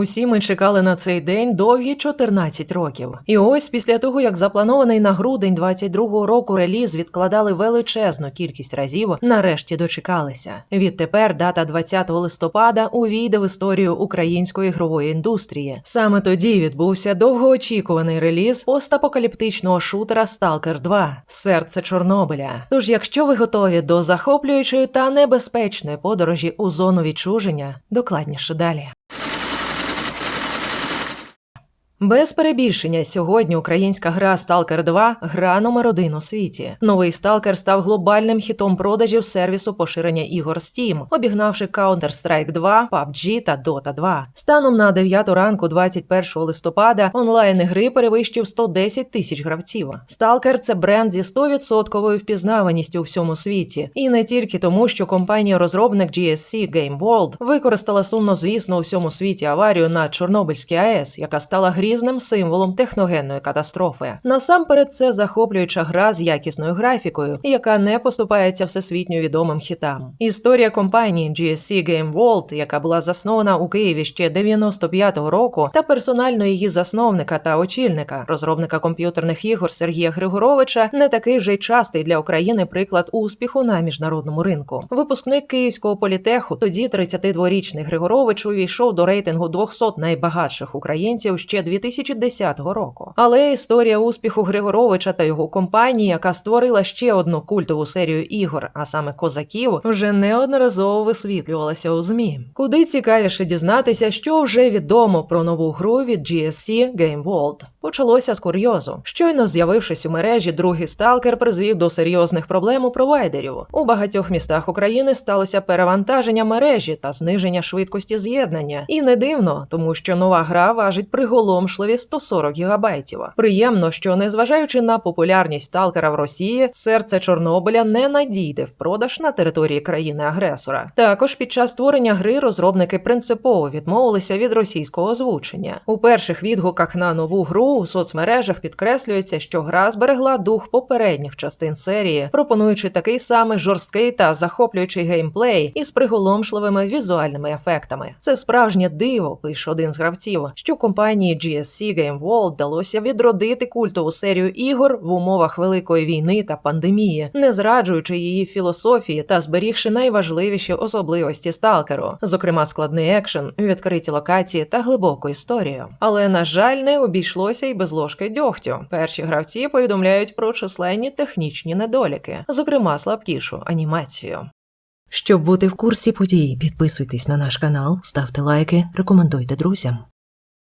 Усі ми чекали на цей день довгі 14 років. І ось після того, як запланований на грудень 22-го року реліз відкладали величезну кількість разів, нарешті дочекалися. Відтепер дата 20 листопада увійде в історію української ігрової індустрії. Саме тоді відбувся довгоочікуваний реліз постапокаліптичного шутера Stalker 2 Серце Чорнобиля. Тож, якщо ви готові до захоплюючої та небезпечної подорожі у зону відчуження, докладніше далі. Без перебільшення сьогодні українська гра Stalker 2 – гра номер один у світі. Новий Stalker став глобальним хітом продажів сервісу поширення ігор Steam, обігнавши Counter-Strike 2, PUBG та Dota 2. Станом на 9 ранку 21 листопада онлайн гри перевищив 110 тисяч гравців. Stalker – це бренд зі 100% впізнаваністю у всьому світі, і не тільки тому, що компанія-розробник GSC Game World використала сумно звісно у всьому світі аварію на Чорнобильській АЕС, яка стала грізним символом техногенної катастрофи. Насамперед, це захоплююча гра з якісною графікою, яка не поступається всесвітньо відомим хітам. Історія компанії GSC Game World, яка була заснована у Києві ще 95-го року, та персонально її засновника та очільника, розробника комп'ютерних ігор Сергія Григоровича, не такий вже й частий для України приклад успіху на міжнародному ринку. Випускник Київського політеху, тоді 32-річний Григорович увійшов до рейтингу 200 найбагатших українців ще 2010 року. Але історія успіху Григоровича та його компанії, яка створила ще одну культову серію ігор, а саме козаків, вже неодноразово висвітлювалася у змі. Куди цікавіше дізнатися, що вже відомо про нову гру від GSC Game World. Почалося з курйозу. Щойно з'явившись у мережі, другий сталкер призвів до серйозних проблем у провайдерів. У багатьох містах України сталося перевантаження мережі та зниження швидкості з'єднання. І не дивно, тому що нова гра важить приголомшливі 140 гігабайтів. Приємно, що незважаючи на популярність сталкера в Росії, серце Чорнобиля не надійде в продаж на території країни-агресора. Також під час створення гри розробники принципово відмовилися від російського озвучення. У перших відгуках на нову гру у соцмережах підкреслюється, що гра зберегла дух попередніх частин серії, пропонуючи такий самий жорсткий та захоплюючий геймплей із приголомшливими візуальними ефектами. Це справжнє диво, пише один з гравців, що компанії Game World вдалося відродити культову серію ігор в умовах великої війни та пандемії, не зраджуючи її філософії та зберігши найважливіші особливості сталкеру, зокрема складний екшен, відкриті локації та глибоку історію. Але на жаль, не обійшлося й без ложки дьогтю. Перші гравці повідомляють про численні технічні недоліки, зокрема слабкішу анімацію. Щоб бути в курсі подій, підписуйтесь на наш канал, ставте лайки, рекомендуйте друзям.